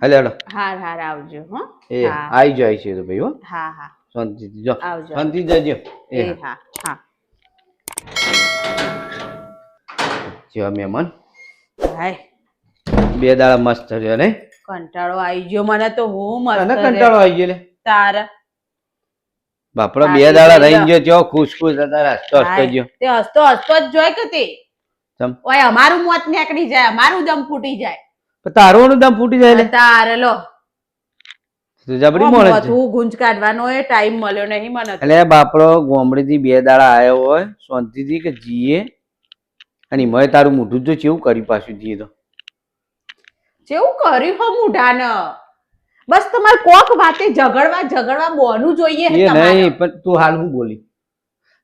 હાલે હાલો. હાર હાર આવજો હો. એ આઈ જાય છે તો ભાઈ હો. હા હા. શાંતિથી જો આવજો. શાંતિ જજો. એ હા. હા જો મહેમાન. હાય. બે દાડા મસ્ત રહ્યો ને? કંટાળો આવી ગયો મને તો હું મસ્ત અને કંટાળો આવી ગયો લે. તાર. બાપડો બે દાડા રહી ગયો જો. ખુશ ખુશ હતા હસતો હસતો ગયો. તે હસતો હસતો જ જોય કે તે? ઓય અમારું મોત નીકળી જાય અમારું દમ ફૂટી જાય. તારું ફૂટી જાય તારે લો. તું જબરી મોડે છે ગુંજ કાઢવાનો એ ટાઈમ મળ્યો નહીં મને એટલે બાપડો ગોમડીથી બે દાડા આવ્યો હોય શાંતિથી કે જીએ. અને મેં તારું મોઢું જો કેવું કરી પાછું જીએ તો. જેવું કર્યું હો મુઢાને? બસ તમારે કોક વાતે ઝઘડવા ઝઘડવા બોનું જોઈએ એ નહીં પણ તું હાલ હું બોલી.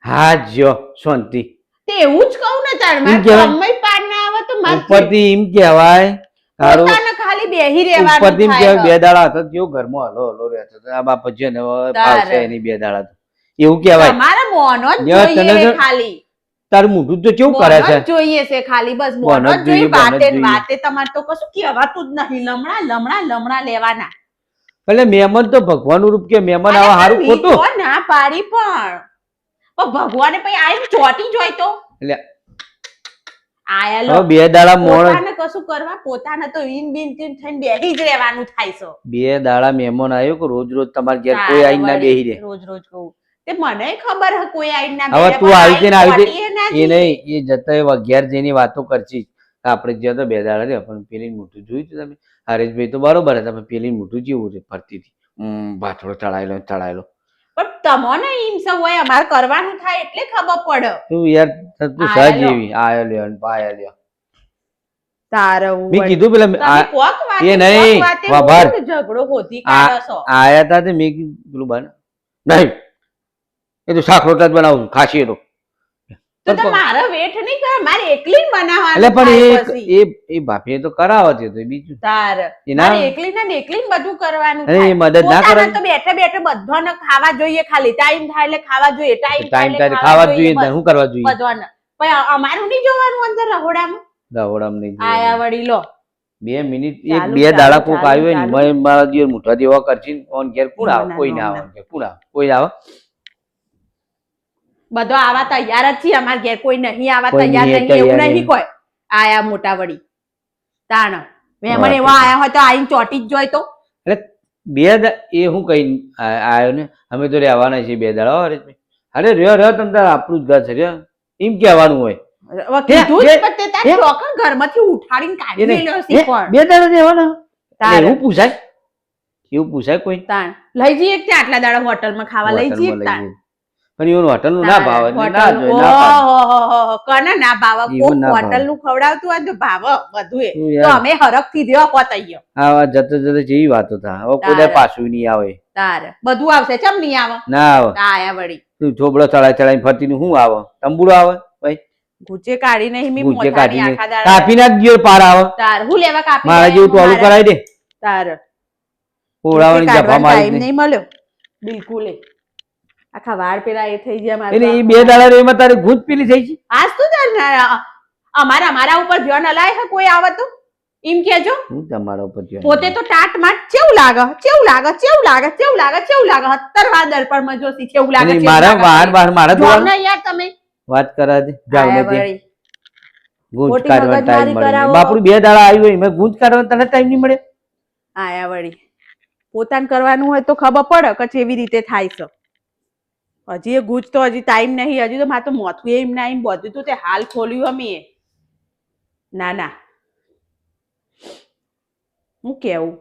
હા જો શાંતિ. તે એવું જ કહું ને તાર મારે ના આવે તો મારે ઉપરથી એમ કહેવાય તારું ખાલી બેહી રહેવાનું ઉપરથી એમ બે દાડા હતા કેવો ઘરમાં હલો હલો રહેતો આ બાપ છે ને ફાવશે નહીં બે દાડા એવું કહેવાય. મારા મોનો જ જોઈએ ખાલી. તારું મોઢું તો કેવું કરે છે? જોઈએ છે ખાલી બસ મોનો જ જોઈએ વાતે વાતે તમારે તો કશું કહેવાતું જ નહીં. લમણા લમણા લમણા લેવાના. એટલે મહેમાન તો ભગવાનનું રૂપ કે મહેમાન અરે આવા હારું ખોટું. ના પાડી પણ. ભગવાને પછી આઈ ચોટી જોઈ તો. એટલે બે દાડા મોણ કશું કરવા? પોતાને તો ઈન બીન તીન થઈને બેહી જ રહેવાનું થાય છે. બે દાડા મહેમાન આવ્યો કે રોજ રોજ તમારા ઘેર કોઈ આઈને ના બેહી રહે? રોજ રોજ કહું. તે મને ખબર હે કોઈ આઈને ના હવે તું આવી જઈને આવી એ નહીં એ જતા ઘેર જઈને વાતો કરશી. આપણે જ્યાં તો બે દાડા રહ્યા પણ પેલી મોટું જોયું તમે? હરેશભાઈ તો બરોબર પણ પેલી મોટું જેવું છે ફરતી હતી ભાથડો ચડાયેલો ચડાયેલો. પણ તમને હિંસા હોય અમારે કરવાનું થાય એટલે ખબર પડે. તું યાર તું સહજ. એવી આયો લ્યો ને પાયો લ્યો. મેં કીધું પેલા એ નહીં, વાભાર. ઝઘડો હોતી આ- આયા તા તે મેં કીધું પેલું બન. નહીં. એ તો શાક રોટલા જ બનાવું ખાસી એ તો તો વેઠ નહીં કરે મારે એકલી બનાવવાનું એટલે પણ એ. એ એ તો બીજું. તાર. મારે એકલી ને એકલી બધું કરવાનું અરે મદદ ના કરે તો બેઠે બેઠે બધાને ખાવા જોઈએ ખાલી. ટાઈમ થાય એટલે ખાવા જોઈએ ટાઈમ ટાઈમ ટાઈમ ખાવા જોઈએ ને શું કરવા જોઈએ? બધાને. પણ અમારું નહીં જોવાનું અંદર રહોડામાં? દવડામ નહીં. આયા લો. બે મિનિટ એક બે દાડા કોક આવ્યો ને મારા દિવસ મુઠા દેવા કરશી ઓન ઘેર કોણ આવે? કોઈ ના, ના. આવે કોણ આવે? કોઈ આવે? બધો આવા તૈયાર જ છીએ અમારા ઘેર કોઈ નહીં આવા તૈયાર નહીં, એવું નહીં. કોઈ. આયા મોટા વડી તાણ. મહેમાન એવા આયા હોય તો આઈને ચોટી જ જોઈ તો. એટલે બે એ હું કઈ આવ્યો ને અમે તો રહેવાના છીએ બે દાડા હરેશભાઈ. અરે રહ્યો રહ્યો તમ તાર આપણું જ ઘર છે રહ્યો. એમ કહેવાનું હોય. ઘરમાંથી ઉઠાડીને કાઢી. બે દાડા રહેવાના. એવું પૂછાય? એવું પૂછાય કોઈ? તાણ. લઈ જઈએ આટલા દાડા હોટલમાં ખાવા લઈ જઈએ તાણ. પણ એવું ના ભાવ ના હોટલ- જોઈએ ના. ના ભાવે? એવું કોક ના ભાવે. ખવડાવતું હોય તો ભાવે બધું તું અમે હરખથી દેવા પતાઈએ હા જતો જતો જેવી વાતો હવે કોઈ પાછું નહીં આવે. તારે. બધું આવશે ચમ નહીં આવે? ના આવે. તા આયા વળી. તું ચોબડો ચડાઈ ચડાઈ ફરતી નું શું આવે? તંબુડો આવે ભાઈ? ગુચે કાઢી નહીં મી ગુજે કાપી નાખ ગયો પાર આવે. તાર. હું લેવા કાપી મારા જેવું ટોલું કરાવી દે. તાર. ઓળાવાની જફા મારી નહીં મળ્યો. બિલકુલ. આખા વાળ પેલા એ થઈ ગયા મારા એટલે એ બે દાડા રે એમાં તારે ગુંજ પીલી થઈ ગઈ? આજ તો અમારા મારા ઉપર ધ્યાન અલાય હે કોઈ આવે તો એમ કેજો હું તમારા ઉપર ધ્યાન પોતે તો ટાટ માટ કેવું લાગે? કેવું લાગે? કેવું લાગે? કેવું લાગે? કેવું લાગે? અત્તર વાર દર્પણમાં જોશી કેવું લાગે મારા વાર વાર મારા તો ના યાર તમે. વાત કરા દે. જાવ ને દે ગુંજ કાઢવા ટાઈમ મળે કરાવો. બાપુ બે દાડા આવ્યો એમાં ગુંજ કાઢવાનો તને ટાઈમ નહીં મળે આયા વળી. પોતાને કરવાનું હોય તો ખબર પડે કે કેવી રીતે થાય છે. હજી એ ગુજ તો હજી ટાઈમ નહીં હજી તો મારે તો મોથું એમ ના એમ બધું તો તે હાલ ખોલ્યું અમે. એ ના ના. હું કેવું?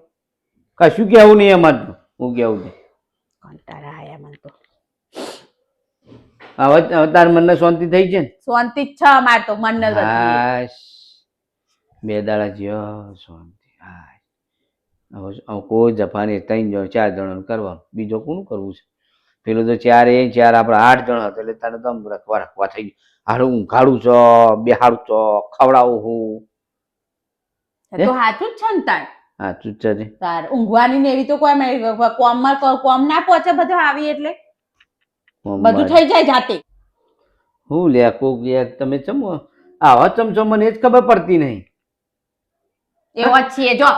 કશું કેવું નહીં અમારું હું કેવું છે? કંટાળા આયા મને તો. હવે હવે તાર મનને શાંતિ થઈ છે ને? શાંતિ જ છે અમાર તો મનને બે દાડા જ્યો શાંતિ હા હવે કોઈ જફાની ત્રણ જણ ચાર જણ કરવાનું બીજો કોનું કરવું છે? પેલું તો ચાર એ ચાર આપણે આઠ જણ હતા એટલે તારે દમ રખવા રખવા થઈ ગયું. હારું ઊંઘાડું છો બેહાડું છો ખવડાવું હું. તો હાચું જ છે ને તાર. હાચું જ છે તાર ઊંઘવાની ને એવી તો કોઈ કોમમાં કોમ ના પહોંચે બધું આવી એટલે. બધું થઈ જાય જાતે. હું લે કોક તમે ચમો આવા ચમચો મને જ ખબર પડતી નહીં. એવો જ છીએ જો.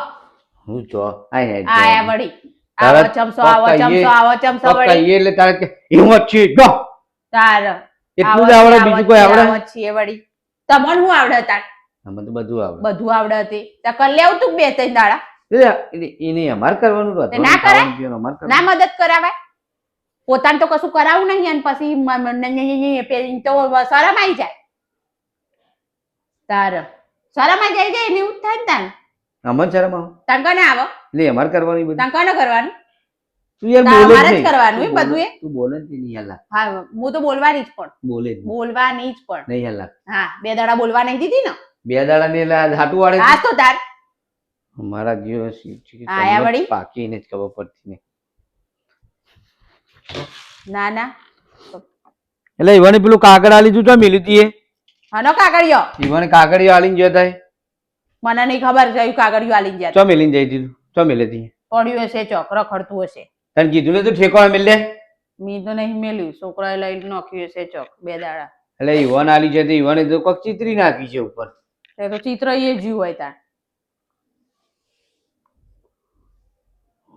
હું જો આય વળી. આવો ચમસો આવો ચમસો આવો ચમસો વળી. એટલે તારે કે એવું છે ગો. તાર. એટલું જ આવડે બીજું કોઈ આવડે? છીએ વળી. તમને હું આવડે તાર? આમાં તો બધું આવડે. બધું આવડે તે તો કર લેવું તું બે ત્રણ દાડા. એને- અમાર કરવાનું તો ના કરાય? ના મદદ કરાવાય? પોતાને તો કશું કરાવું નહીં અને પછી પેલી તો શરમ આવી જાય. તાર. શરમ આવી જાય એને એવું થાય ને તાન અમાર શરમ આવે? તાન કોને આવો. એટલે અમાર કરવાની બધું. તાન કોને કરવાનું. તું યાર બોલે જ અમારે જ કરવાનું બધું એ? તું બોલે જ નહીં હલા હા હું તો બોલવાની જ પણ. બોલે બોલવાની જ પણ. નહીં હલા હા બે દાડા બોલવા નહીં દીધી ને? બે દાડા ને હાટું વાળે હા તો તાર. અમારા કે આયા વળી? પાકીને જ ખબર પડતી ને. ના ના. એટલે ઈવાને પેલું કાગળ આલી જો તો મિલી હતી હનો કાગળિયો? ઈવાને કાગળિયો આલીને જો હે. મને નહીં ખબર છે કાગળિયો આલી જાય ચો મેલીને જઈ દીધું? ચો મેલે હતી પડ્યું હશે ચોક રખડતું હશે. તને કીધું ને તું ઠેકો મેલે મી તો નહીં મેલ્યું. છોકરાએ લઈ નાખ્યું હશે ચોક બે દાડા. એટલે ઈવાન આલી છે તો ઈવાને તો કોક ચિત્રી નાખી છે ઉપર. એ તો ચિત્ર એ જીવ હોય ત્યાં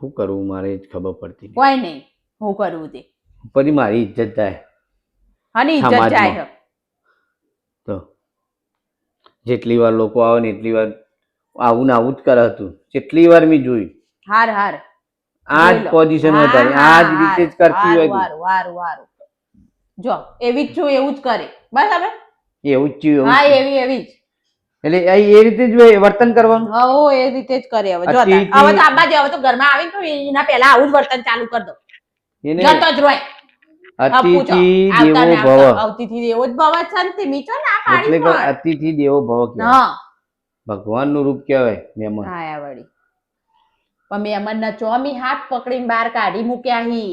શું કરવું મારે જ ખબર પડતી કોઈ નહીં. હું કરવું તે? પછી મારી ઇજ્જત જાય. હા ઇજ્જત જાય તો જેટલી વાર લોકો આવે ને એટલી વાર આવું ને આવું જ કરે હતું. જેટલી વાર મેં જોયું. હાર હાર. આ જ પોઝિશન વધારે આ જ રીતે જ કરતી હોય વાર વાર હારું. જો એવી જ છું એવું જ કરે. બસ હવે એવું જ છું હા એવી એવી જ. એટલે આ એ રીતે જ વર્તન કરવાનું? હો એ રીતે જ કરે હવે. જો હવે તો આબા જે હવે તો ઘરમાં આવીને તો એના પહેલા આવું જ વર્તન ચાલુ કરી દો. એને જતો જ રોય. અતિથિ દેવો ભવ. અતિથિ દેવો જ ભવ. જ છે ને તે મીઠો ના એટલે પાડી કે અતિથિ દેવો ભવ કે હા. ભગવાનનું રૂપ કહેવાય મહેમાન. હા આ વળી પણ મેમનના ચોમી હાથ પકડીને બહાર કાઢી મૂક્યા હી.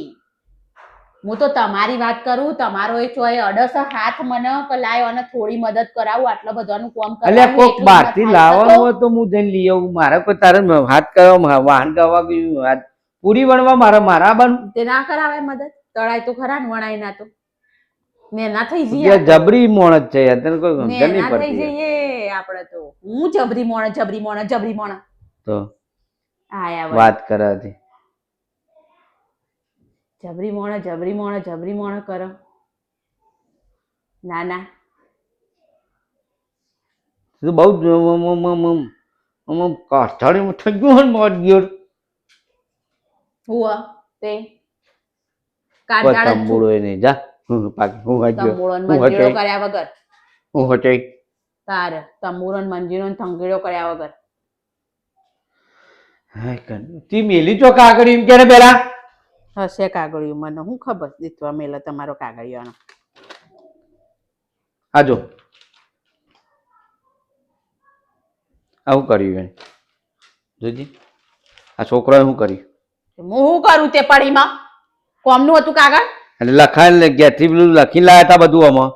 હું તો તમારી વાત કરું તમારો એ ચોય અડસ હાથ મને લાયો અને થોડી મદદ કરાવું આટલો બધાનું કામ એટલે કોક એટલું બહારથી લાવવાનું હોય તો હું જઈને લઈ આવું. મારે કોઈ તારે હાથ કરવા વાહન ગાવા ગયું પૂરી વણવા મારા મારા બન તે ના કરાવે મદદ? તળાય તો ખરા ને વણાય ના તો. ને ના થઈ જઈએ જબરી મોણસ છે યાર તને કોઈ સમજણ નહીં ના થઈ જઈએ આપણે તો. હું જબરી મોણ જબરી મોણ જબરી મોણ. તો આયા વાત કરે હતી. જબરી મોણ જબરી મોણ જબરી મોણ કરો. ના ના. તો બહુ જ મ- મ- મ- મ- મ- મ- કાઠાળી થઈ ગયું હોય માર ગયો હુઆ તે. જ છું. તંબુડો એ નહીં જા. હું પાકી હું હટ્યો તંબુરો હું કર્યા વગર. હું હટાઈ. તાર. તંબુરો મંજીરો થંગીડો કર્યા વગર. તી મેલી ચોક આગળ એમ કે પેલા? હશે કાગળિયું મને હું ખબર? દીધવા મેલો તમારો કાગળિયાનો. આજો. આવું કર્યું એને. જોજી. આ છોકરાએ શું કર્યું? હું શું કરું તે પડીમાં કોમનું હતું કાગળ એટલે લખાય ઘેરથી પેલું લખી લાયા હતા બધું આમાં.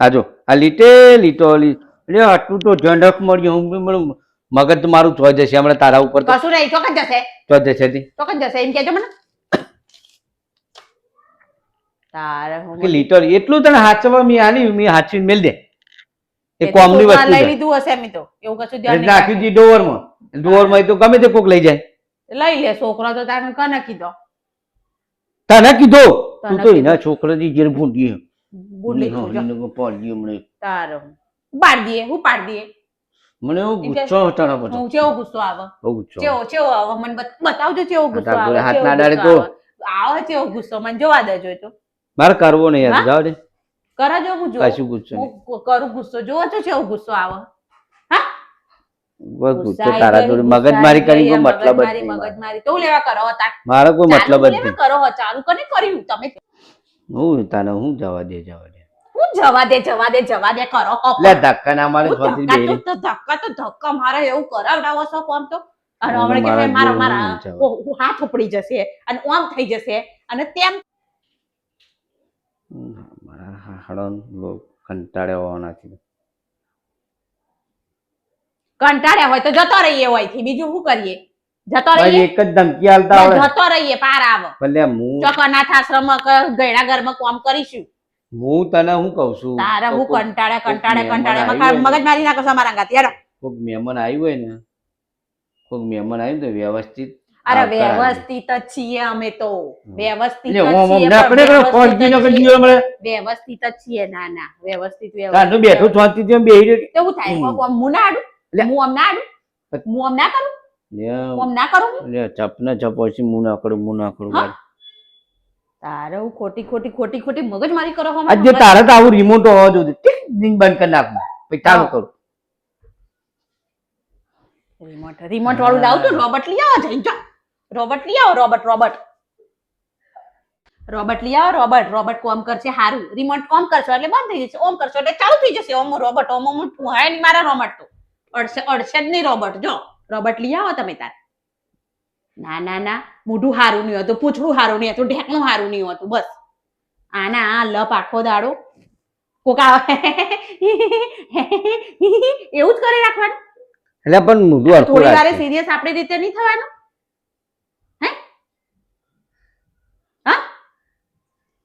આજો આ લીટે લીટો એટલે આટલું તો ઝંડક મળ્યું મગજ તો મારું ચોઈ જશે હમણાં તારા ઉપર કશું નહીં ચોકન જશે? તો જશે તી. ચોકન જશે? એમ કેજો મને. તારે હું કે લીટો એટલું તને હાચવા મેં આલી મેં હાચવીને મેલ દે. એ કોમની વસ્તુ લઈ લીધું હશે તો. એવું કશું ધ્યાન એટલે નહીં નાખી રાખે. ડોવરમાં ડોવરમાં તો ગમે તે કોક લઈ જાય. લઈ લે છોકરો તો તારે કને કીધો? તને કીધો? તું તો. એના છોકરાથી જેલ ભૂંડી બુડલી છું જો. તારે. પાડ દઈએ હું પાડ દઈએ મને એવો ગુસ્સો તારા પર. હું કેવો ગુસ્સો આવે? બહુ ગુસ્સો ચેવો ચેવો આવે? મને બતાવજો ચેવો ગુસ્સો આવે હાથ ના ડાળે તો. આવે. ચેવો ગુસ્સો? મને જોવા દેજો તો. મારે કરવો નહીં યાર જાવ દે. કરા જો હું જો કશું ગુસ્સો કરું ગુસ્સો? જોવો છો ચેવો ગુસ્સો આવે. ગુસ્સો તારા જોડે મગજમારી કરી કોઈ મતલબ જ નહીં મગજમારી તો લેવા કરો હતા? મારે કોઈ મતલબ જ નહીં. કરો હો, ચાલુ કને કર્યું? તમે હું તને હું જવા દે જવા દે. હું જવા દે જવા દે જવા દે કરો હો. ધક્કા ના મારે તો ધક્કા તો ધક્કા મારે એવું કરાવડાવો છો કોમ તો? અને હમણાં કે મારા મારા હાથ ઉપડી જશે અને ઓમ થઈ જશે. અને તેમ મારા હાડો કંટાળ્યા કંટાળ્યા હોય તો જતો રહીએ હોયથી. બીજું શું કરીએ? જતો રહીએ? એક જ ધમકી આલતા હોય. જતો રહીએ પાર આવ. ભલે હું ચોક અનાથ આશ્રમમાં ક- ગયડા ઘરમાં કોમ કરીશું. હું તને હું કહું છું? તારા હું કંટાળે કંટાળે કંટાળે હોય. મગજ મારી નાખો છો ગાતી ગાંઠ કોક મહેમાન આવ્યું હોય ને. કોક મહેમાન આવ્યું તો વ્યવસ્થિત અરે વ્યવસ્થિત જ છીએ અમે તો. વ્યવસ્થિત વ્યવસ્થિત જ છીએ. ના ના. વ્યવસ્થિત વ્યવસ્થિત. બેઠો શાંતિથી આમ બેહી રહ્યો. કેવું થાય? હમ. કોક આમ મું ના આડું લે. હું આમ ના આડું હું આમ ના કરું હું આમ ના કરું? લે, ને ચપ પછી ના કરું, ના કરું. તારે હું ખોટી ખોટી ખોટી ખોટી મગજમારી કરો છો આજે તારે તો આવું રિમોટ હોવા જોઈએ. બંધ કરી નાખું પછી ચાલુ કરું. રિમોટ રિમોટ વાળું લાવ તો રોબોટ લઈ આવો જઈ જા. રોબોટ લઈ આવો રોબોટ રોબોટ રોબોટ લઈ આવો રોબોટ રોબોટ કોમ કરશે હારું. રિમોટ કોમ કરશો એટલે બંધ થઈ જશે ઓમ કરશો એટલે ચાલુ થઈ જશે. ઓમ રોબોટ ઓમ ઓમ પુહાય નહીં મારા રોબોટ તો. અડશે અડશે જ નહીં રોબર્ટ. જો રોબર્ટ લઈ આવો તમે તાર. ના ના ના મોઢું હારું નહીં હતું પૂછડું હારું નહીં હતું ઢેકણું હારું નહીં હતું બસ. આના આ લપ આખો દાડો. કોક આવે એવું જ કરી રાખવાનું. એટલે પણ મોઢું હરખું થોડી વારે સિરિયસ આપણી રીતે નહીં થવાનું? હે? હા?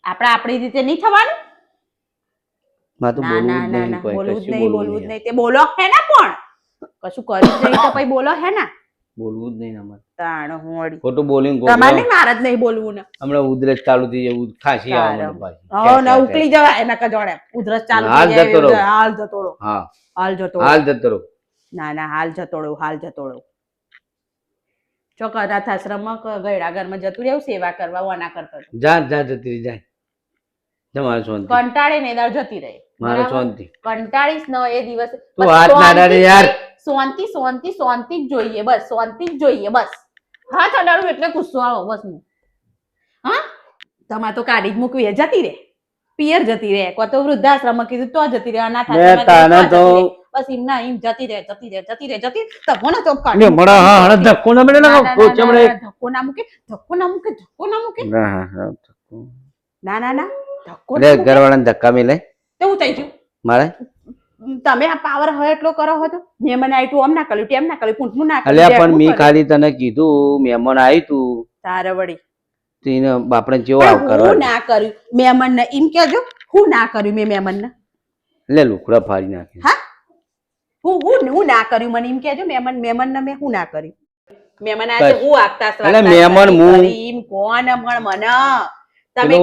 આપણે આપણી રીતે નહીં થવાનું? ના ના ના ના બોલવું જ નહીં બોલવું જ નહીં. તે બોલો હે ને પણ કશું કર્યું નહીં. તો પછી બોલો હે ને? બોલવું જ નહીં અમારે. તાણ હું ખોટું બોલ્યું તમારે નહીં મારે જ નહીં બોલવું ને. હમણાં ઉધરસ ચાલુ થઈ જાય ખાંસી આવે પાછી. હો ને ઉકલી જવાય એના કા જોડે ઉધરસ ચાલુ હાલ જતો રહો. હાલ જતો રહો. હા. હાલ જતો રહો. હાલ જતો રહો. ના ના હાલ જતો રહો હાલ જતો રહો. ચોક અનાથ આશ્રમમાં ગયડા ઘરમાં જતું રહેવું સેવા કરવા ઓના કરતો જા જા જતી રહી જાય કંટાળી શાંતિ. કંટાળે ને દર જતી રહે. મારે શાંતિ. કંટાળીશ ન એ દિવસે. તું હાથ ના યાર. શાંતિ શાંતિ શાંતિ જ જોઈએ બસ શાંતિ જ જોઈએ બસ. હાથ અડાડું એટલે ગુસ્સો આવો બસ હું. હા? તમારે તો કાઢી જ મૂકવી જતી રે પિયર જતી રે કો તો વૃદ્ધાશ્રમમાં કીધું તો જતી રે અનાથ તો. બસ એમ ના એમ જતી રહે જતી રહે જતી રહે જતી તમને તો ને કાઢી હમણાં હા હમણાં ધક્કો ના મળે ના, ધક્કો ના મૂકે ધક્કો ના મૂકે ધક્કો ના મૂકે. ના, હા, હા, ધક્કો. ના ના ના ધક્કો રે ઘરવાળાને ધક્કા મેલે. કેવું થઈ ગયું. મારે? તમે આ પાવર હોય એટલો કરો હતો તો? મેં મને આઈટું આમ ના કર્યું તેમ ના કર્યું પૂંઠું ના કર્યું પણ મેં ખાલી તને કીધું મહેમાન આવ્યું તું. તારે વળી. તીને એને જેવો આવ કરો હું ના કર્યું. મહેમાન ને એમ કેજો હું ના કર્યું મેં મહેમાન ને લે લુકડા ફાડી નાખી. હા? હું હું હું ના કર્યું મને એમ કેજો મહેમાન મહેમાન ને મેં હું ના કર્યું? મહેમાન આજે હું આગતા સ્વાગતા મહેમાન હું- એમ કોણ પણ મને? તમે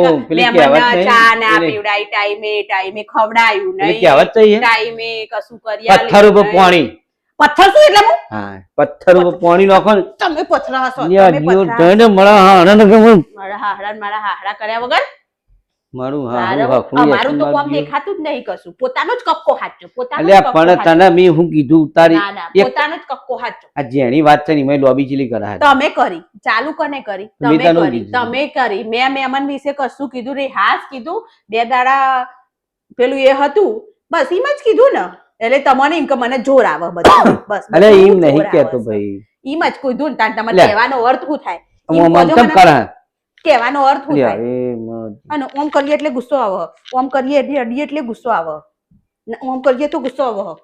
નહીં? ચા ના પેલી- ટાઈમે ટાઈમે ખવડાયું નહીં. કહેવત છે ટાઈમે કશું કર્યા પથ્થર ઉપર પાણી. પથ્થર શું એટલે હું? હા પથ્થર ઉપર પાણી નાખો ને. તમે પથરા હશો તમે પથરા મળે મારા હાહડા કર્યા વગર મારું હા તારે હું હકલું અમારું તો કોમ દેખાતું જ નહીં કશું. પોતાનો જ કક્કો હાચો પોતાનો જ અલ્યા કક્કો પણ તને મેં હું કીધું? તારી પોતાનો જ કક્કો હાચો આ જેની વાત છે ને એમાં લોબી ચીલી કરા તમે કરી ચાલુ કને કરી? તમે કરી. તમે કરી. મેં મહેમાન વિશે કશું કીધું રે હાસ કીધું. બે દાડા પેલું એ હતું. બસ એમ જ કીધું ને. એટલે તમને એમ કે મને જોર આવે બધું. બસ એમ નહીં કેતો ભાઈ. એમ જ કીધું ને તાન તમારે. કહેવાનો અર્થ શું થાય? આમ એમ આમ કહો કેમ મને. કરા કહેવાનો અર્થ થાય? અને ઓમ કરીએ એટલે ગુસ્સો આવે. ઓમ કરીએ એટલે અડીએ એટલે ગુસ્સો આવે. ઓમ કરીએ તો ગુસ્સો આવે.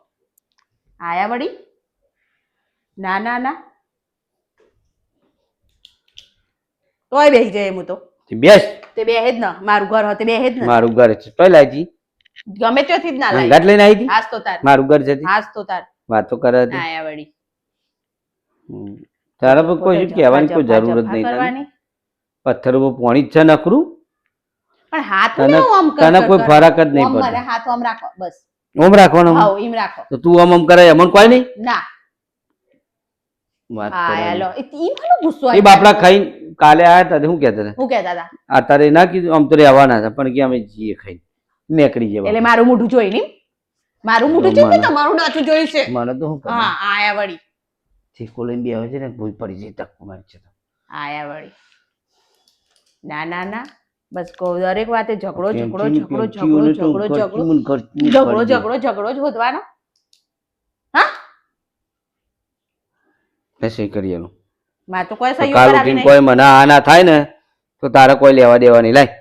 આયા વળી? ના ના ના. તોય બેહી જાય હું તો. બેસ. તે બેહે જ ન. મારું ઘર હતું બેહે જ ન. મારું ઘર છે. તોય જી. ગમે ત્યાંથી જ ના લાવી ઘાટ લઈને આવી હતી હાસ તો તાર. મારું ઘર છે આજ તો તાર. વાતો કરે હતી આયા વળી. તારા પર કોઈ કહેવાની કોઈ જફા- જરૂર જ જફા નહીં કરવાની. પથ્થર ઉપર પાણી જ છે નકરું પણ હાથ તને- ને આમ કર- તને કોઈ ફરક જ નહીં પડે. હાથ આમ રાખો બસ. ઓમ રાખવાનું હા એમ રાખો. તો તું આમ આમ કરે એમન કોઈ નહીં? ના. વાત હા કરવાની. ઈ મને ગુસ્સો એ બાપડા ખાઈ કાલે આયા હતા શું કહેતા હતા? હું કહેતા હતા? આ તારે ના કીધું આમ તો રહેવાના હતા પણ કે અમે જીએ ખાઈ નીકળી એટલે મારું મોઢું જોઈ નહીં મારું મોઢું જોઈ કે તમારું નાચું જોઈ છે. મને તો હું હા આયા વળી. લઈને બે આવે છે ને ભૂલ પડી જઈ તક મારી છે. આયા વળી. ના ના ના. બસ કહું દરેક વાતે ઝઘડો ઝઘડો ઝઘડો ઝઘડો ઝઘડો ઝઘડો ઝઘડો ઝઘડો ઝઘડો જ હોદવાનો હા? એસે કરી એનું. માં તો કોઈ સહયોગ કરાવી નહીં. કોઈ મને આ ના થાય ને તો તારે કોઈ લેવા દેવા નહીં લાય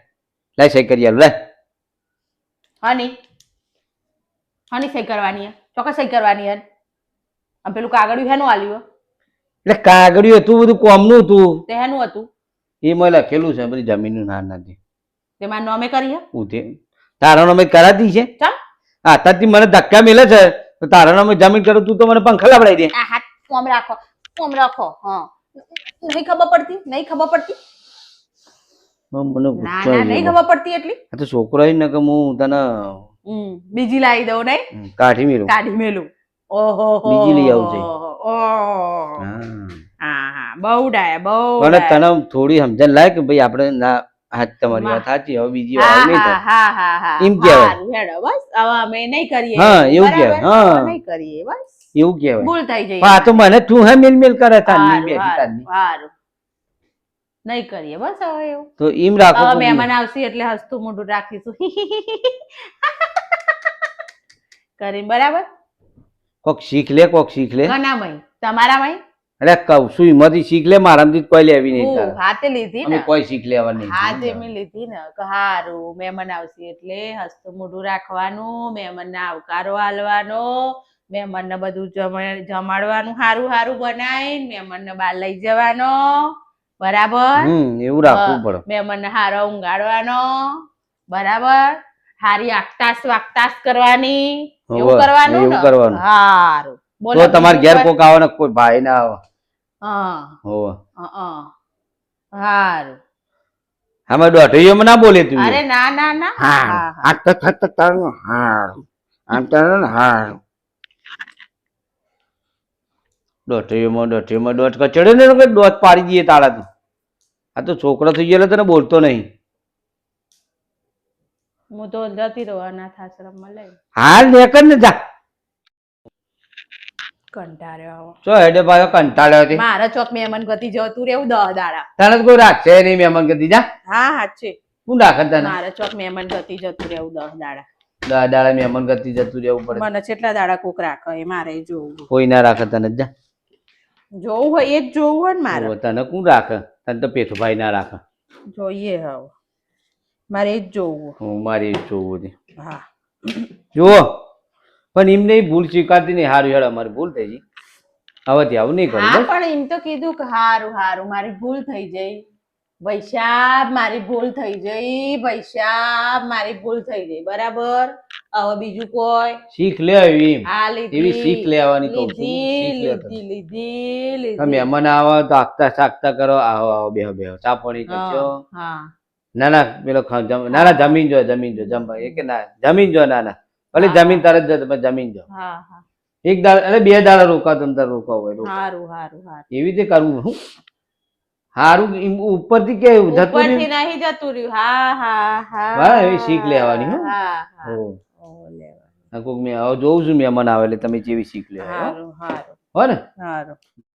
લાય સહી કરી આલું લાય. હની હની સહી કરવાની હે. ચોક્કસ સહી કરવાની હે. આમ પેલું કાગળિયું હેનું આલ્યું એટલે કાગળિયું હતું બધું કોમનું હતું. તે હેનું હતું. એ મેં લખેલું છે બધી જમીનનું ના નથી તેમાં નોમે નામે કરી ઉધે તારા નામે કરાતી છે? હા તારથી મને ધક્કા મેલે છે. તો તારા નોમે જમીન કરું તું તો મને પંખા લવડાવી દે. હા કોમ રાખો ઓમ રાખો હા. નહીં ખબર પડતી નહીં ખબર પડતી? મને નહીં ખબર પડતી એટલી? આ તો છોકરો હોય ને કે હું તને બીજી લાવી દઉં નહીં? કાઢી મેલું. કાઢી મેલું. ઓહો બીજી લઈ આવું છે. ઓહો બહુ ડાયા બહુ પણ તને થોડી સમજણ લાય કે ભાઈ આપણે ના હા તમારી વાત સાચી હવે બીજી વાર નહીં હા થાય. હા હા હા એમ કહેવાય. હેડો બસ. હવે અમે નહીં કરીએ. હા, એવું? કહેવાય. હા. નહીં કરીએ બસ. એવું કહેવાય. ભૂલ થઈ જાય હા તો મને તું હે મિલ મિલ કરે તા હારું, બેઠી તારની નહીં. કરીએ બસ હવે એવું. તો એમ રાખો હવે મહેમાન આવશે એટલે હસતું મોઢું રાખીશું. કરી બરાબર? કોક શીખ લે કોક શીખ લે. ઘણા મય. તમારા મય? અરે કહું છું એમાંથી શીખ લે મારામાંથી કોઈ લેવી નહીં તારે. હાથે લીધી ને? કોઈ શીખ લેવા હાથે મેં લીધી ને. હારું મહેમાન આવશે એટલે હસતું મોઢું રાખવાનું મહેમાનને આવકારો આલવાનો મહેમાનને બધું જમાડવાનું હારું હારું બનાવીને મહેમાનને બહાર લઈ જવાનો. બરાબર? એવું રાખવું પડે. મહેમાનને હારો ઊંઘાડવાનો. બરાબર? હારી આકતાસ વાકતાસ કરવાની. એવું કરવાનું કરવાનું. હારું. બોલો તમારે ઘેર કોક આવે ને કોઈ ભાઈ ના આવે. હારું. આમાં ના બોલે તું. અરે ના ના ના. હા, હા. આ તો થત તારું હારું. આમ તારું ને હારું. દોઢીઓમાં દોઢીઓમાં દોઢ કચડે ને તો દોઢ પાડી દઈએ તારા તું. આ તો છોકરો થઈ ગયેલો તને બોલતો નહીં. હું તો જતી રહું અનાથ આશ્રમમાં લઈ હાલ નેકર ને જા. કંટાળ્યો ચો હેડે કંટાળ્યો હતી મારા ચોક મહેમાન ગતિ જતું રહેવું દહ દાડા. તને કોઈ રાખશે નહીં મહેમાન ગતિ જા. હા હાચે શું રાખે તને મારા ચોક મહેમાન ગતિ જતું રહેવું દહ દાડા. દહ દાડા મહેમાન ગતિ જતું રહેવું પડે. મને કેટલા દાડા કોક રાખે એ મારે જોવું. કોઈ ના રાખે તને જા. જોવું હોય એ જ જોવું હોય ને મારે. તને કોણ રાખે? તને તો પેથુભાઈ ના રાખે. જોઈએ હવે. મારે એ જ જોવું હું મારી જોવું છે. હા. જુઓ. પણ એમને ભૂલ સ્વીકારતી નહીં હારું હેડ અમારી ભૂલ થઈ ગઈ. હવેથી આવું નહીં કરું હા બસ. પણ એમ તો કીધું કે હારું હારું મારી ભૂલ થઈ જઈ. વૈશાખ મારી ભૂલ થઈ જઈ વૈશાખ મારી ભૂલ થઈ જઈ બરાબર? હવે બીજું કોઈ? શીખ લે આવી એમ. આ લીધી. એવી શીખ લેવાની કહું છું. લીધી શીખ લે તમે. લીધી લીધી. મહેમાન આવો તો આગતા સાગતા કરો આવો આવો બેહો બેહો. ચા પાણી કરજો. હા, હા. ના ના પેલો ખા- જમ- ના ના જમીન જો જમીન જો જમવા એ કે ના જમીન જો ના ના ભલે જમીન તરત જ તમે જમીન જો હા હા. એક દાડા અરે બે દાડા રોકા તમે તાર રોકાવ હોય. હારું હારું હારું. એવી રીતે કરવું હું? હારું ઉપરથી કે જતું રહ્યું? નહીં જતું રહ્યું. હા હા હા. હા એવી શીખ લેવાની, હો. હા કોક મેં જોઉં છું મહેમાન આવે એટલે તમે જેવી શીખ લેવા હારું હારું. હો ને હારું.